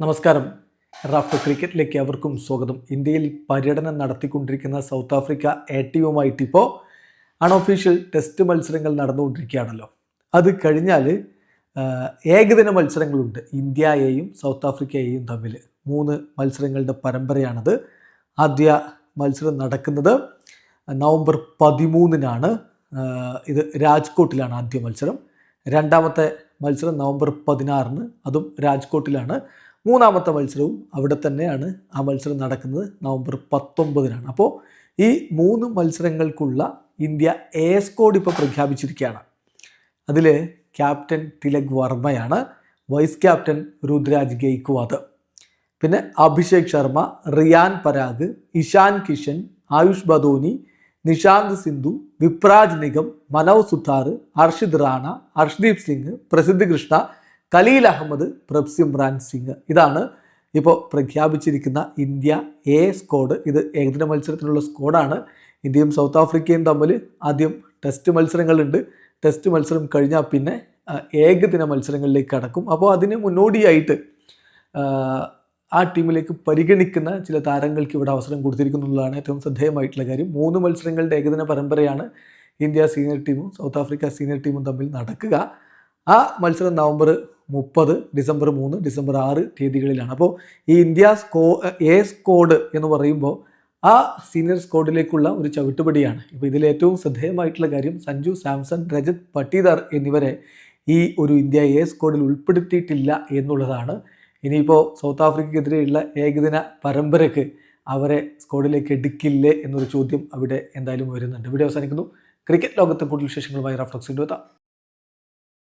നമസ്കാരം. റാഫ്റ്റർ ക്രിക്കറ്റിലേക്ക് അവർക്കും സ്വാഗതം. ഇന്ത്യയിൽ പര്യടനം നടത്തിക്കൊണ്ടിരിക്കുന്ന സൗത്ത് ആഫ്രിക്ക എ ടീമുമായിട്ട് ഇപ്പോൾ അൺഒഫീഷ്യൽ ടെസ്റ്റ് മത്സരങ്ങൾ നടന്നുകൊണ്ടിരിക്കുകയാണല്ലോ. അത് കഴിഞ്ഞാൽ ഏകദിന മത്സരങ്ങളുണ്ട്. ഇന്ത്യ എയും സൗത്ത് ആഫ്രിക്കയെയും തമ്മിൽ. മൂന്ന് മത്സരങ്ങളുടെ പരമ്പരയാണത്. ആദ്യ മത്സരം നടക്കുന്നത് നവംബർ പതിമൂന്നിനാണ്. ഇത് രാജ്കോട്ടിലാണ് ആദ്യ മത്സരം. രണ്ടാമത്തെ മത്സരം നവംബർ പതിനാറിന്. അതും രാജ്കോട്ടിലാണ്. മൂന്നാമത്തെ മത്സരവും അവിടെ തന്നെയാണ് ആ മത്സരം നടക്കുന്നത്. നവംബർ പത്തൊമ്പതിനാണ്. അപ്പോൾ ഈ മൂന്ന് മത്സരങ്ങൾക്കുള്ള ഇന്ത്യ എ സ്കോഡ് ഇപ്പോൾ പ്രഖ്യാപിച്ചിരിക്കുകയാണ്. അതിൽ ക്യാപ്റ്റൻ തിലക് വർമ്മയാണ് വൈസ് ക്യാപ്റ്റൻ രുദ്രാജ് ഗെയ്ക്വാദ്. പിന്നെ അഭിഷേക് ശർമ്മ റിയാൻ പരാഗ് ഇഷാൻ കിഷൻ ആയുഷ് ബദോനി നിഷാന്ത് സിന്ധു വിപ്രാജ് നിഗം മനോജ് സുത്താർ ഹർഷിദ് റാണ ഹർഷ്ദീപ് സിംഗ് പ്രസിദ്ധ് കൃഷ്ണ കലീൽ അഹമ്മദ് പ്രബ്സിമ്രാൻ സിംഗ്. ഇതാണ് ഇപ്പോൾ പ്രഖ്യാപിച്ചിരിക്കുന്ന ഇന്ത്യ എ സ്കോഡ് ഇത് ഏകദിന മത്സരത്തിനുള്ള സ്കോഡാണ് ഇന്ത്യയും സൗത്ത് ആഫ്രിക്കയും തമ്മിൽ ആദ്യം ടെസ്റ്റ് മത്സരങ്ങളുണ്ട്. ടെസ്റ്റ് മത്സരം കഴിഞ്ഞാൽ പിന്നെ ഏകദിന മത്സരങ്ങളിലേക്ക് കടക്കും. അപ്പോൾ അതിന് മുന്നോടിയായിട്ട് ആ ടീമിലേക്ക് പരിഗണിക്കുന്ന ചില താരങ്ങൾക്ക് ഇവിടെ അവസരം കൊടുത്തിരിക്കുന്നുള്ളതാണ് ഏറ്റവും ശ്രദ്ധേയമായിട്ടുള്ള കാര്യം. മൂന്ന് മത്സരങ്ങളുടെ ഏകദിന പരമ്പരയാണ് ഇന്ത്യ സീനിയർ ടീമും സൗത്ത് ആഫ്രിക്ക സീനിയർ ടീമും തമ്മിൽ നടക്കുക. ആ മത്സരം നവംബർ മുപ്പത് ഡിസംബർ മൂന്ന് ഡിസംബർ ആറ് തീയതികളിലാണ്. അപ്പോൾ ഈ ഇന്ത്യ സ്കോ എ സ്കോഡ് എന്ന് പറയുമ്പോൾ ആ സീനിയർ സ്കോഡിലേക്കുള്ള ഒരു ചവിട്ടുപടിയാണ്. ഇപ്പോൾ ഇതിൽ ഏറ്റവും ശ്രദ്ധേയമായിട്ടുള്ള കാര്യം സഞ്ജു സാംസൺ രജത് പട്ടീദാർ എന്നിവരെ ഈ ഒരു ഇന്ത്യ എ സ്കോഡിൽ ഉൾപ്പെടുത്തിയിട്ടില്ല എന്നുള്ളതാണ്. ഇനിയിപ്പോൾ സൗത്ത് ആഫ്രിക്കയ്ക്കെതിരെയുള്ള ഏകദിന പരമ്പരയ്ക്ക് അവരെ സ്കോഡിലേക്ക് എടുക്കില്ലേ എന്നൊരു ചോദ്യം അവിടെ എന്തായാലും വരുന്നുണ്ട് ഇവിടെ അവസാനിക്കുന്നു. ക്രിക്കറ്റ് ലോകത്തെ കൂടുതൽ വിശേഷങ്ങളുമായി റഫ്ലക്സിന്റെ എത്താം